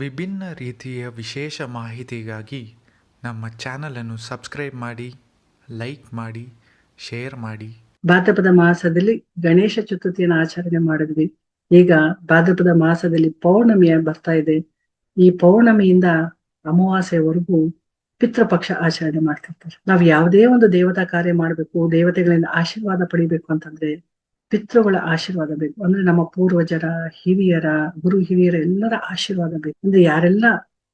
ವಿಭಿನ್ನ ರೀತಿಯ ವಿಶೇಷ ಮಾಹಿತಿಗಾಗಿ ನಮ್ಮ ಚಾನಲನ್ನು ಸಬ್ಸ್ಕ್ರೈಬ್ ಮಾಡಿ, ಲೈಕ್ ಮಾಡಿ, ಶೇರ್ ಮಾಡಿ. ಭಾದ್ರಪದ ಮಾಸದಲ್ಲಿ ಗಣೇಶ ಚತುರ್ಥಿಯನ್ನು ಆಚರಣೆ ಮಾಡಿದ್ವಿ. ಈಗ ಭಾದ್ರಪದ ಮಾಸದಲ್ಲಿ ಪೌರ್ಣಮಿಯ ಬರ್ತಾ ಇದೆ. ಈ ಪೌರ್ಣಮಿಯಿಂದ ಅಮಾವಾಸ್ಯೆವರೆಗೂ ಪಿತೃಪಕ್ಷ ಆಚರಣೆ ಮಾಡ್ತಿರ್ತಾರೆ. ನಾವು ಯಾವುದೇ ಒಂದು ದೇವತಾ ಕಾರ್ಯ ಮಾಡಬೇಕು, ದೇವತೆಗಳಿಂದ ಆಶೀರ್ವಾದ ಪಡಿಬೇಕು ಅಂತಂದ್ರೆ ಪಿತೃಗಳ ಆಶೀರ್ವಾದ ಬೇಕು. ಅಂದ್ರೆ ನಮ್ಮ ಪೂರ್ವಜರ, ಹಿರಿಯರ, ಗುರು ಹಿರಿಯರ ಎಲ್ಲರ ಆಶೀರ್ವಾದ ಬೇಕು. ಅಂದ್ರೆ ಯಾರೆಲ್ಲ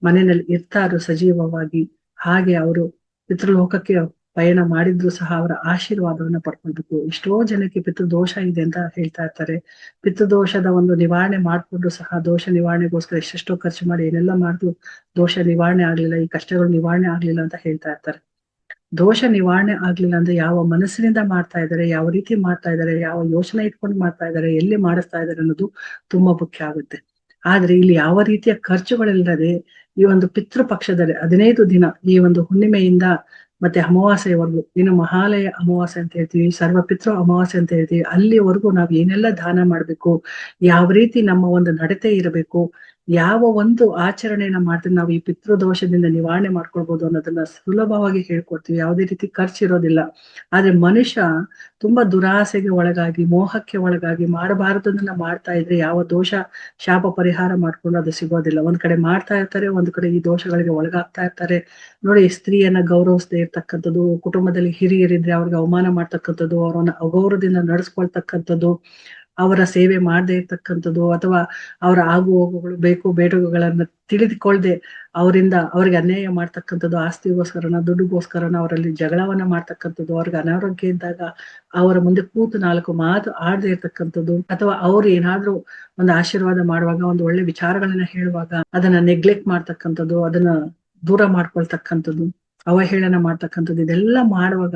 ಮನೆಯಲ್ಲಿ ಇರ್ತಾರೋ ಸಜೀವವಾಗಿ ಹಾಗೆ ಅವರು ಪಿತೃಲೋಕಕ್ಕೆ ಪಯಣ ಮಾಡಿದ್ರು ಸಹ ಅವರ ಆಶೀರ್ವಾದವನ್ನ ಪಡ್ಕೊಳ್ಬೇಕು. ಎಷ್ಟೋ ಜನಕ್ಕೆ ಪಿತೃದೋಷ ಇದೆ ಅಂತ ಹೇಳ್ತಾ ಇರ್ತಾರೆ. ಪಿತೃದೋಷದ ಒಂದು ನಿವಾರಣೆ ಮಾಡ್ಕೊಂಡು ಸಹ ದೋಷ ನಿವಾರಣೆಗೋಸ್ಕರ ಎಷ್ಟೆಷ್ಟೋ ಖರ್ಚು ಮಾಡಿ ಏನೆಲ್ಲ ಮಾಡಿದ್ರು ದೋಷ ನಿವಾರಣೆ ಆಗ್ಲಿಲ್ಲ, ಈ ಕಷ್ಟಗಳು ನಿವಾರಣೆ ಆಗ್ಲಿಲ್ಲ ಅಂತ ಹೇಳ್ತಾ ಇರ್ತಾರೆ. ದೋಷ ನಿವಾರಣೆ ಆಗ್ಲಿಲ್ಲ ಅಂದ್ರೆ ಯಾವ ಮನಸ್ಸಿನಿಂದ ಮಾಡ್ತಾ ಇದ್ದಾರೆ, ಯಾವ ರೀತಿ ಮಾಡ್ತಾ ಇದ್ದಾರೆ, ಯಾವ ಯೋಚನೆ ಇಟ್ಕೊಂಡು ಮಾಡ್ತಾ ಇದ್ದಾರೆ, ಎಲ್ಲಿ ಮಾಡಿಸ್ತಾ ಇದ್ದಾರೆ ಅನ್ನೋದು ತುಂಬಾ ಮುಖ್ಯ ಆಗುತ್ತೆ. ಆದ್ರೆ ಇಲ್ಲಿ ಯಾವ ರೀತಿಯ ಖರ್ಚುಗಳಿಲ್ಲದೆ ಈ ಒಂದು ಪಿತೃ ಪಕ್ಷದಲ್ಲಿ ಹದಿನೈದು ದಿನ ಈ ಒಂದು ಹುಣ್ಣಿಮೆಯಿಂದ ಮತ್ತೆ ಅಮಾವಾಸ್ಯೆವರೆಗೂ ಏನು ಮಹಾಲಯ ಅಮಾವಾಸ್ಯ ಅಂತ ಹೇಳ್ತೀವಿ ಸರ್ವಪಿತೃ ಅಮಾವಾಸ್ಯ ಅಂತ ಹೇಳ್ತೀವಿ, ಅಲ್ಲಿವರೆಗೂ ನಾವು ಏನೆಲ್ಲ ದಾನ ಮಾಡ್ಬೇಕು, ಯಾವ ರೀತಿ ನಮ್ಮ ಒಂದು ನಡತೆ ಇರಬೇಕು ಯಾವ ಒಂದು ಆಚರಣೆಯನ್ನ ಮಾಡ್ತೀವಿ ನಾವು ಈ ಪಿತೃದೋಷದಿಂದ ನಿವಾರಣೆ ಮಾಡ್ಕೊಳ್ಬಹುದು ಅನ್ನೋದನ್ನ ಸುಲಭವಾಗಿ ಹೇಳ್ಕೊಡ್ತೀವಿ. ಯಾವುದೇ ರೀತಿ ಖರ್ಚಿರೋದಿಲ್ಲ ಆದ್ರೆ ಮನುಷ್ಯ ತುಂಬಾ ದುರಾಸೆಗೆ ಒಳಗಾಗಿ, ಮೋಹಕ್ಕೆ ಒಳಗಾಗಿ ಮಾಡಬಾರದನ್ನ ಮಾಡ್ತಾ ಇದ್ರೆ ಯಾವ ದೋಷ, ಶಾಪ ಪರಿಹಾರ ಮಾಡ್ಕೊಂಡು ಅದು ಸಿಗೋದಿಲ್ಲ. ಒಂದ್ ಕಡೆ ಮಾಡ್ತಾ ಇರ್ತಾರೆ, ಒಂದ್ ಕಡೆ ಈ ದೋಷಗಳಿಗೆ ಒಳಗಾಗ್ತಾ ಇರ್ತಾರೆ. ನೋಡಿ, ಸ್ತ್ರೀಯನ್ನ ಗೌರವಿಸದೇ ಇರ್ತಕ್ಕಂಥದ್ದು, ಕುಟುಂಬದಲ್ಲಿ ಹಿರಿಯರಿದ್ರೆ ಅವ್ರಿಗೆ ಅವಮಾನ ಮಾಡ್ತಕ್ಕಂಥದ್ದು, ಅವರನ್ನ ಅಗೌರವದಿಂದ ನಡೆಸ್ಕೊಳ್ತಕ್ಕಂಥದ್ದು ಅವರ ಸೇವೆ ಮಾಡದೇ ಇರ್ತಕ್ಕಂಥದ್ದು ಅಥವಾ ಅವರ ಆಗು ಹೋಗುಗಳು ಬೇಕು ಬೇಡುಗಳನ್ನ ತಿಳಿದುಕೊಳ್ಳದೆ ಅವರಿಂದ ಅವ್ರಿಗೆ ಅನ್ಯಾಯ ಮಾಡ್ತಕ್ಕಂಥದ್ದು, ಆಸ್ತಿಗೋಸ್ಕರನ, ದುಡ್ಡುಗೋಸ್ಕರನ ಅವರಲ್ಲಿ ಜಗಳವನ್ನ ಮಾಡ್ತಕ್ಕಂಥದ್ದು, ಅವ್ರಿಗೆ ಅನಾರೋಗ್ಯ ಇದ್ದಾಗ ಅವರ ಮುಂದೆ ಕೂತು ನಾಲ್ಕು ಮಾತು ಆಡದೆ ಇರ್ತಕ್ಕಂಥದ್ದು ಅಥವಾ ಅವ್ರು ಏನಾದ್ರೂ ಒಂದು ಆಶೀರ್ವಾದ ಮಾಡುವಾಗ, ಒಂದು ಒಳ್ಳೆ ವಿಚಾರಗಳನ್ನ ಹೇಳುವಾಗ ಅದನ್ನ ನೆಗ್ಲೆಕ್ಟ್ ಮಾಡ್ತಕ್ಕಂಥದ್ದು, ಅದನ್ನ ದೂರ ಮಾಡ್ಕೊಳ್ತಕ್ಕಂಥದ್ದು, ಅವಹೇಳನ ಮಾಡ್ತಕ್ಕಂಥದ್ದು, ಇದೆಲ್ಲ ಮಾಡುವಾಗ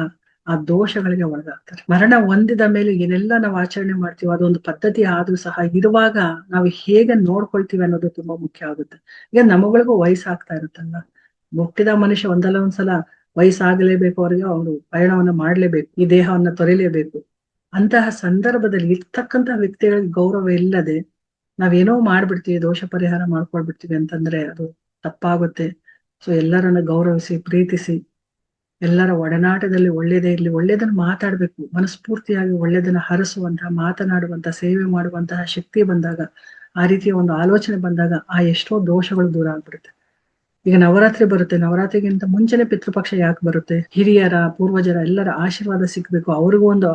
ಆ ದೋಷಗಳಿಗೆ ಒಳಗಾಗ್ತಾರೆ. ಮರಣ ಹೊಂದಿದ ಮೇಲೆ ಏನೆಲ್ಲ ನಾವು ಆಚರಣೆ ಮಾಡ್ತೀವೋ ಅದೊಂದು ಪದ್ಧತಿ ಆದ್ರೂ ಸಹ ಇರುವಾಗ ನಾವು ಹೇಗೆ ನೋಡ್ಕೊಳ್ತೀವಿ ಅನ್ನೋದು ತುಂಬಾ ಮುಖ್ಯ ಆಗುತ್ತೆ. ಈಗ ನಮಗಳಿಗೂ ವಯಸ್ಸಾಗ್ತಾ ಇರುತ್ತಲ್ಲ. ಮುಟ್ಟಿದ ಮನುಷ್ಯ ಒಂದಲ್ಲ ಒಂದ್ಸಲ ವಯಸ್ಸಾಗಲೇಬೇಕು ಅವರಿಗೆ ಅವರು ಪಯಣವನ್ನ ಮಾಡ್ಲೇಬೇಕು, ಈ ದೇಹವನ್ನ ತೊರೆಯಲೇಬೇಕು ಅಂತಹ ಸಂದರ್ಭದಲ್ಲಿ ಇರ್ತಕ್ಕಂತಹ ವ್ಯಕ್ತಿಗಳಿಗೆ ಗೌರವ ಇಲ್ಲದೆ ನಾವೇನೋ ಮಾಡ್ಬಿಡ್ತೀವಿ, ದೋಷ ಪರಿಹಾರ ಮಾಡ್ಕೊಳ್ಬಿಡ್ತೀವಿ ಅಂತಂದ್ರೆ ಅದು ತಪ್ಪಾಗುತ್ತೆ. ಸೊ ಎಲ್ಲರನ್ನ ಗೌರವಿಸಿ, ಪ್ರೀತಿಸಿ ಎಲ್ಲರ ಒಡನಾಟದಲ್ಲಿ ಒಳ್ಳೇದೇ ಇರಲಿ, ಒಳ್ಳೇದನ್ನ ಮಾತಾಡ್ಬೇಕು, ಮನಸ್ಫೂರ್ತಿಯಾಗಿ ಒಳ್ಳೇದನ್ನ ಹರಸುವಂತಹ ಮಾತನಾಡುವಂತಹ ಸೇವೆ ಮಾಡುವಂತಹ ಶಕ್ತಿ ಬಂದಾಗ, ಆ ರೀತಿಯ ಒಂದು ಆಲೋಚನೆ ಬಂದಾಗ ಆ ಎಷ್ಟೋ ದೋಷಗಳು ದೂರ ಆಗ್ಬಿಡುತ್ತೆ. ಈಗ ನವರಾತ್ರಿ ಬರುತ್ತೆ, ನವರಾತ್ರಿಗಿಂತ ಮುಂಚೆನೆ ಪಿತೃಪಕ್ಷ ಯಾಕೆ ಬರುತ್ತೆ? ಹಿರಿಯರ, ಪೂರ್ವಜರ ಎಲ್ಲರ ಆಶೀರ್ವಾದ ಸಿಗಬೇಕು, ಅವ್ರಿಗೂ ಒಂದು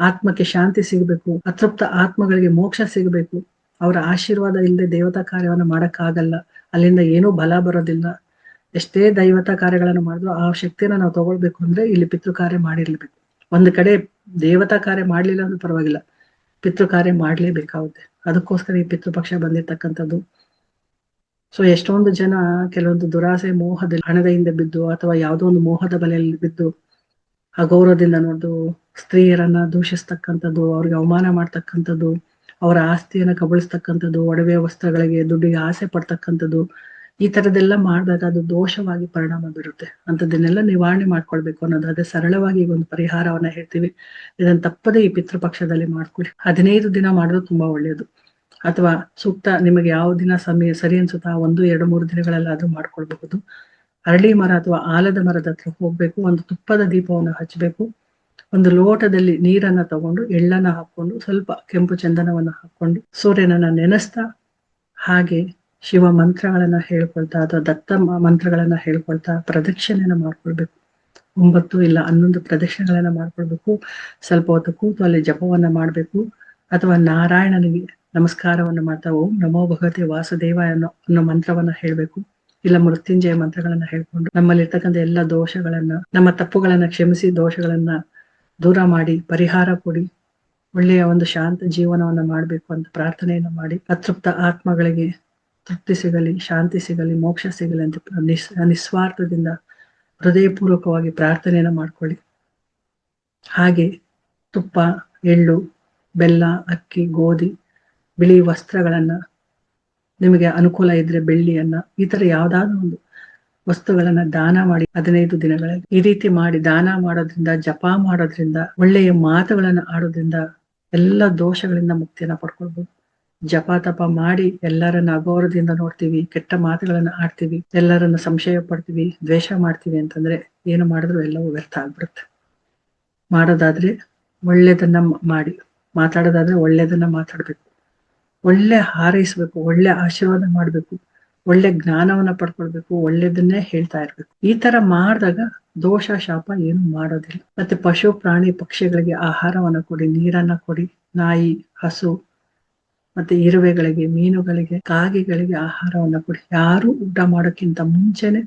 ಆತ್ಮಕ್ಕೆ ಶಾಂತಿ ಸಿಗಬೇಕು, ಅತೃಪ್ತ ಆತ್ಮಗಳಿಗೆ ಮೋಕ್ಷ ಸಿಗಬೇಕು. ಅವರ ಆಶೀರ್ವಾದ ಇಲ್ಲದೆ ದೇವತಾ ಕಾರ್ಯವನ್ನ ಮಾಡಕ್ಕಾಗಲ್ಲ, ಅಲ್ಲಿಂದ ಏನೂ ಬಲ ಬರೋದಿಲ್ಲ. ಎಷ್ಟೇ ದೈವತ ಕಾರ್ಯಗಳನ್ನು ಮಾಡಿದ್ರು ಆ ಶಕ್ತಿಯನ್ನ ನಾವು ತಗೊಳ್ಬೇಕು ಅಂದ್ರೆ ಇಲ್ಲಿ ಪಿತೃ ಕಾರ್ಯ ಮಾಡಿರ್ಲೇಬೇಕು. ಒಂದು ಕಡೆ ದೇವತಾ ಕಾರ್ಯ ಮಾಡ್ಲಿಲ್ಲ ಅಂದ್ರೆ ಪರವಾಗಿಲ್ಲ. ಪಿತೃ ಕಾರ್ಯ ಮಾಡ್ಲೇಬೇಕಾಗುತ್ತೆ. ಅದಕ್ಕೋಸ್ಕರ ಈ ಪಿತೃಪಕ್ಷ ಬಂದಿರ್ತಕ್ಕಂಥದ್ದು. ಸೊ ಎಷ್ಟೊಂದು ಜನ ಕೆಲವೊಂದು ದುರಾಸೆ ಮೋಹದಲ್ಲಿ ಹಣದ ಹಿಂದೆ ಬಿದ್ದು ಅಥವಾ ಯಾವುದೋ ಒಂದು ಮೋಹದ ಬಲೆಯಲ್ಲಿ ಬಿದ್ದು ಅಗೌರವದಿಂದ ನೋಡ್ದು ಸ್ತ್ರೀಯರನ್ನ ದೂಷಿಸ್ತಕ್ಕಂಥದ್ದು, ಅವ್ರಿಗೆ ಅವಮಾನ ಮಾಡ್ತಕ್ಕಂಥದ್ದು, ಅವರ ಆಸ್ತಿಯನ್ನ ಕಬಳಿಸ್ತಕ್ಕಂಥದ್ದು ಒಡವೆ ವಸ್ತ್ರಗಳಿಗೆ ದುಡ್ಡಿಗೆ ಆಸೆ ಪಡ್ತಕ್ಕಂಥದ್ದು ಈ ತರದೆಲ್ಲ ಮಾಡಿದಾಗ ಅದು ದೋಷವಾಗಿ ಪರಿಣಾಮ ಬೀರುತ್ತೆ. ಅಂತದನ್ನೆಲ್ಲ ನಿವಾರಣೆ ಮಾಡ್ಕೊಳ್ಬೇಕು ಅನ್ನೋದು. ಅದೇ ಸರಳವಾಗಿ ಈಗ ಒಂದು ಪರಿಹಾರವನ್ನ ಹೇಳ್ತೀವಿ. ಇದನ್ನ ತಪ್ಪದೇ ಈ ಪಿತೃಪಕ್ಷದಲ್ಲಿ ಮಾಡ್ಕೊಳ್ಳಿ. ಹದಿನೈದು ದಿನ ಮಾಡೋದು ತುಂಬಾ ಒಳ್ಳೆಯದು ಅಥವಾ ಸೂಕ್ತ ನಿಮಗೆ ಯಾವ ದಿನ ಸಮಯ ಸರಿ ಅನ್ಸುತ್ತಾ ಒಂದು, ಎರಡು, ಮೂರು ದಿನಗಳಲ್ಲಾದ್ರೂ ಮಾಡ್ಕೊಳ್ಬಹುದು. ಅರಳಿ ಮರ ಅಥವಾ ಆಲದ ಮರದ ಹತ್ರ ಹೋಗ್ಬೇಕು. ಒಂದು ತುಪ್ಪದ ದೀಪವನ್ನು ಹಚ್ಚಬೇಕು ಒಂದು ಲೋಟದಲ್ಲಿ ನೀರನ್ನ ತಗೊಂಡು, ಎಳ್ಳನ್ನ ಹಾಕೊಂಡು ಸ್ವಲ್ಪ ಕೆಂಪು ಚಂದನವನ್ನ ಹಾಕೊಂಡು ಸೂರ್ಯನನ್ನ ನೆನೆಸ್ತಾ ಹಾಗೆ ಶಿವ ಮಂತ್ರಗಳನ್ನ ಹೇಳ್ಕೊಳ್ತಾ, ಅಥವಾ ದತ್ತ ಮಂತ್ರಗಳನ್ನ ಹೇಳ್ಕೊಳ್ತಾ ಪ್ರದಕ್ಷಿಣೆಯನ್ನ ಮಾಡ್ಕೊಳ್ಬೇಕು. ಒಂಬತ್ತು ಇಲ್ಲ ಹನ್ನೊಂದು ಪ್ರದಕ್ಷಿಣೆಗಳನ್ನ ಮಾಡ್ಕೊಳ್ಬೇಕು. ಸ್ವಲ್ಪ ಹೊತ್ತು ಕೂತು ಅಲ್ಲಿ ಜಪವನ್ನ ಮಾಡ್ಬೇಕು. ಅಥವಾ ನಾರಾಯಣನಿಗೆ ನಮಸ್ಕಾರವನ್ನು ಮಾಡ್ತಾ ಓಂ ನಮೋ ಭಗವತಿ ವಾಸುದೇವ ಅನ್ನೋ ಅನ್ನೋ ಮಂತ್ರವನ್ನ ಹೇಳ್ಬೇಕು. ಇಲ್ಲ ಮೃತ್ಯುಂಜಯ ಮಂತ್ರಗಳನ್ನ ಹೇಳ್ಕೊಂಡು ನಮ್ಮಲ್ಲಿರ್ತಕ್ಕಂಥ ಎಲ್ಲ ದೋಷಗಳನ್ನ, ನಮ್ಮ ತಪ್ಪುಗಳನ್ನ ಕ್ಷಮಿಸಿ ದೋಷಗಳನ್ನ ದೂರ ಮಾಡಿ, ಪರಿಹಾರ ಕೊಡಿ, ಒಳ್ಳೆಯ ಒಂದು ಶಾಂತ ಜೀವನವನ್ನ ಮಾಡ್ಬೇಕು ಅಂತ ಪ್ರಾರ್ಥನೆಯನ್ನ ಮಾಡಿ, ಅತೃಪ್ತ ಆತ್ಮಗಳಿಗೆ ತೃಪ್ತಿ ಸಿಗಲಿ, ಶಾಂತಿ ಸಿಗಲಿ, ಮೋಕ್ಷ ಸಿಗಲಿ ಅಂತ ನಿಸ್ ನಿಸ್ವಾರ್ಥದಿಂದ ಹೃದಯಪೂರ್ವಕವಾಗಿ ಪ್ರಾರ್ಥನೆಯನ್ನು ಮಾಡ್ಕೊಳ್ಳಿ. ಹಾಗೆ ತುಪ್ಪ, ಎಳ್ಳು, ಬೆಲ್ಲ, ಅಕ್ಕಿ, ಗೋಧಿ, ಬಿಳಿ ವಸ್ತ್ರಗಳನ್ನ ನಿಮಗೆ ಅನುಕೂಲ ಇದ್ರೆ ಬೆಳ್ಳಿಯನ್ನ, ಈ ತರ ಯಾವ್ದಾದ್ರು ಒಂದು ವಸ್ತುಗಳನ್ನ ದಾನ ಮಾಡಿ ಹದಿನೈದು ದಿನಗಳಲ್ಲಿ. ಈ ರೀತಿ ಮಾಡಿ ದಾನ ಮಾಡೋದ್ರಿಂದ, ಜಪ ಮಾಡೋದ್ರಿಂದ, ಒಳ್ಳೆಯ ಮಾತುಗಳನ್ನ ಆಡೋದ್ರಿಂದ ಎಲ್ಲ ದೋಷಗಳಿಂದ ಮುಕ್ತಿಯನ್ನ ಪಡ್ಕೊಳ್ಬಹುದು ಜಪ ತಪ ಮಾಡಿ ಎಲ್ಲರನ್ನ ಅಗೌರವದಿಂದ ನೋಡ್ತೀವಿ, ಕೆಟ್ಟ ಮಾತುಗಳನ್ನ ಆಡ್ತೀವಿ, ಎಲ್ಲರನ್ನ ಸಂಶಯ ಪಡ್ತೀವಿ, ದ್ವೇಷ ಮಾಡ್ತೀವಿ ಅಂತಂದ್ರೆ ಏನು ಮಾಡಿದ್ರು ಎಲ್ಲವೂ ವ್ಯರ್ಥ ಆಗ್ಬಿಡುತ್ತೆ. ಮಾಡೋದಾದ್ರೆ ಒಳ್ಳೇದನ್ನ ಮಾಡಿ, ಮಾತಾಡೋದಾದ್ರೆ ಒಳ್ಳೇದನ್ನ ಮಾತಾಡ್ಬೇಕು. ಒಳ್ಳೆ ಹಾರೈಸ್ಬೇಕು, ಒಳ್ಳೆ ಆಶೀರ್ವಾದ ಮಾಡ್ಬೇಕು, ಒಳ್ಳೆ ಜ್ಞಾನವನ್ನ ಪಡ್ಕೊಳ್ಬೇಕು, ಒಳ್ಳೇದನ್ನೇ ಹೇಳ್ತಾ ಇರ್ಬೇಕು. ಈ ತರ ಮಾಡಿದಾಗ ದೋಷ, ಶಾಪ ಏನು ಮಾಡೋದಿಲ್ಲ. ಮತ್ತೆ ಪಶು, ಪ್ರಾಣಿ, ಪಕ್ಷಿಗಳಿಗೆ ಆಹಾರವನ್ನ ಕೊಡಿ, ನೀರನ್ನ ಕೊಡಿ, ನಾಯಿ, ಹಸು ಮತ್ತೆ ಇರುವೆಗಳಿಗೆ, ಮೀನುಗಳಿಗೆ, ಕಾಗೆಗಳಿಗೆ ಆಹಾರವನ್ನ ಕೊಡಿ. ಯಾರು ಊಟ ಮಾಡೋಕ್ಕಿಂತ ಮುಂಚೆನೆ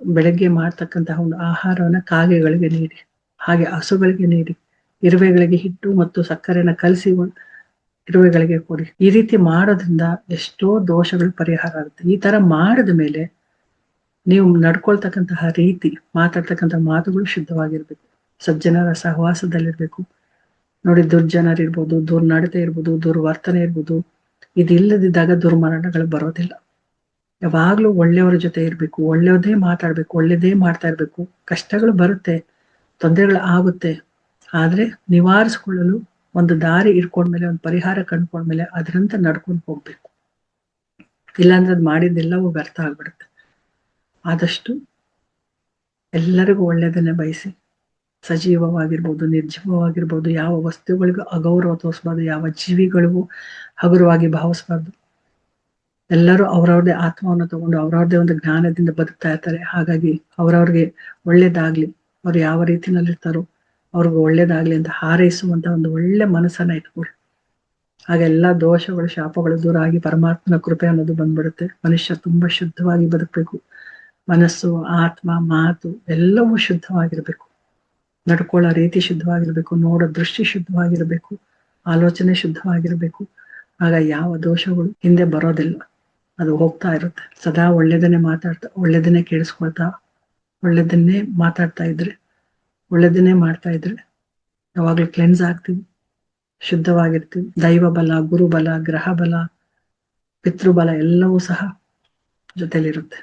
ಬೆಳಗ್ಗೆ ಮಾಡ್ತಕ್ಕಂತಹ ಒಂದು ಆಹಾರವನ್ನ ಕಾಗೆಗಳಿಗೆ ನೀಡಿ. ಹಾಗೆ ಹಸುಗಳಿಗೆ ನೀಡಿ. ಇರುವೆಗಳಿಗೆ ಹಿಟ್ಟು ಮತ್ತು ಸಕ್ಕರೆನ ಕಲಸಿ ಇರುವೆಗಳಿಗೆ ಕೊಡಿ. ಈ ರೀತಿ ಮಾಡೋದ್ರಿಂದ ಎಷ್ಟೋ ದೋಷಗಳು ಪರಿಹಾರ ಆಗುತ್ತೆ. ಈ ತರ ಮಾಡಿದ ಮೇಲೆ ನೀವು ನಡ್ಕೊಳ್ತಕ್ಕಂತಹ ರೀತಿ ಮಾತಾಡ್ತಕ್ಕಂಥ ಮಾತುಗಳು ಶುದ್ಧವಾಗಿರ್ಬೇಕು. ಸಜ್ಜನರ ಸಹವಾಸದಲ್ಲಿರ್ಬೇಕು. ನೋಡಿ ದುರ್ಜನರಿರ್ಬೋದು ದುರ್ನಡತೆ ಇರ್ಬೋದು, ದುರ್ವರ್ತನೆ ಇರ್ಬೋದು, ಇದಿಲ್ಲದಿದ್ದಾಗ ದುರ್ಮರಣಗಳು ಬರೋದಿಲ್ಲ. ಯಾವಾಗ್ಲೂ ಒಳ್ಳೆಯವರ ಜೊತೆ ಇರ್ಬೇಕು ಒಳ್ಳೆಯದೇ ಮಾತಾಡ್ಬೇಕು, ಒಳ್ಳೆಯದೇ ಮಾಡ್ತಾ ಇರ್ಬೇಕು. ಕಷ್ಟಗಳು ಬರುತ್ತೆ, ತೊಂದರೆಗಳು ಆಗುತ್ತೆ. ಆದ್ರೆ ನಿವಾರಿಸ್ಕೊಳ್ಳಲು ಒಂದು ದಾರಿ ಇಟ್ಕೊಂಡ್ಮೇಲೆ ಒಂದು ಪರಿಹಾರ ಕಂಡ್ಕೊಂಡ್ಮೇಲೆ ಅದ್ರಂತ ನಡ್ಕೊಂಡು ಹೋಗ್ಬೇಕು. ಇಲ್ಲಾಂದ್ರೆ ಅದು ಮಾಡಿದ್ದೆಲ್ಲವೂ ವ್ಯರ್ಥ ಆಗ್ಬಿಡುತ್ತೆ. ಆದಷ್ಟು ಎಲ್ಲರಿಗೂ ಒಳ್ಳೆಯದನ್ನೇ ಬಯಸಿ. ಸಜೀವವಾಗಿರ್ಬೋದು, ನಿರ್ಜೀವವಾಗಿರ್ಬೋದು, ಯಾವ ವಸ್ತುಗಳಿಗೂ ಅಗೌರವ ತೋರಿಸ್ಬಾರ್ದು, ಯಾವ ಜೀವಿಗಳಿಗೂ ಹಗುರವಾಗಿ ಭಾವಿಸ್ಬಾರ್ದು. ಎಲ್ಲರೂ ಅವ್ರವ್ರದೇ ಆತ್ಮವನ್ನು ತಗೊಂಡು ಅವ್ರವ್ರದೇ ಒಂದು ಜ್ಞಾನದಿಂದ ಬದುಕ್ತಾ ಇರ್ತಾರೆ. ಹಾಗಾಗಿ ಅವ್ರವ್ರಿಗೆ ಒಳ್ಳೇದಾಗ್ಲಿ, ಅವ್ರು ಯಾವ ರೀತಿನಲ್ಲಿರ್ತಾರೋ ಅವ್ರಿಗೆ ಒಳ್ಳೇದಾಗ್ಲಿ ಅಂತ ಹಾರೈಸುವಂತ ಒಂದು ಒಳ್ಳೆ ಮನಸ್ಸನ್ನ ಇಟ್ಕೊಳ್ಳಿ. ಆಗ ಎಲ್ಲಾ ದೋಷಗಳು, ಶಾಪಗಳು ದೂರ ಆಗಿ ಪರಮಾತ್ಮನ ಕೃಪೆ ಅನ್ನೋದು ಬಂದ್ಬಿಡುತ್ತೆ. ಮನುಷ್ಯ ತುಂಬಾ ಶುದ್ಧವಾಗಿ ಬದುಕಬೇಕು. ಮನಸ್ಸು, ಆತ್ಮ, ಮಾತು ಎಲ್ಲವೂ ಶುದ್ಧವಾಗಿರ್ಬೇಕು. ನಡ್ಕೊಳ್ಳೋ ರೀತಿ ಶುದ್ಧವಾಗಿರ್ಬೇಕು, ನೋಡೋ ದೃಷ್ಟಿ ಶುದ್ಧವಾಗಿರ್ಬೇಕು, ಆಲೋಚನೆ ಶುದ್ಧವಾಗಿರ್ಬೇಕು. ಆಗ ಯಾವ ದೋಷಗಳು ಹಿಂದೆ ಬರೋದಿಲ್ಲ. ಅದು ಹೋಗ್ತಾ ಇರುತ್ತೆ. ಸದಾ ಒಳ್ಳೇದನ್ನೇ ಮಾತಾಡ್ತಾ, ಒಳ್ಳೇದನ್ನೇ ಕೇಳಿಸ್ಕೊಳ್ತಾ, ಒಳ್ಳೇದನ್ನೇ ಮಾತಾಡ್ತಾ ಇದ್ರೆ, ಒಳ್ಳೇದನ್ನೇ ಮಾಡ್ತಾ ಇದ್ರೆ ಯಾವಾಗ್ಲೂ ಕ್ಲೆನ್ಸ್ ಆಗ್ತೀವಿ, ಶುದ್ಧವಾಗಿರ್ತೀವಿ. ದೈವ ಬಲ ಗುರುಬಲ ಗ್ರಹ ಬಲ, ಪಿತೃಬಲ ಎಲ್ಲವೂ ಸಹ ಜೊತೆಲಿರುತ್ತೆ.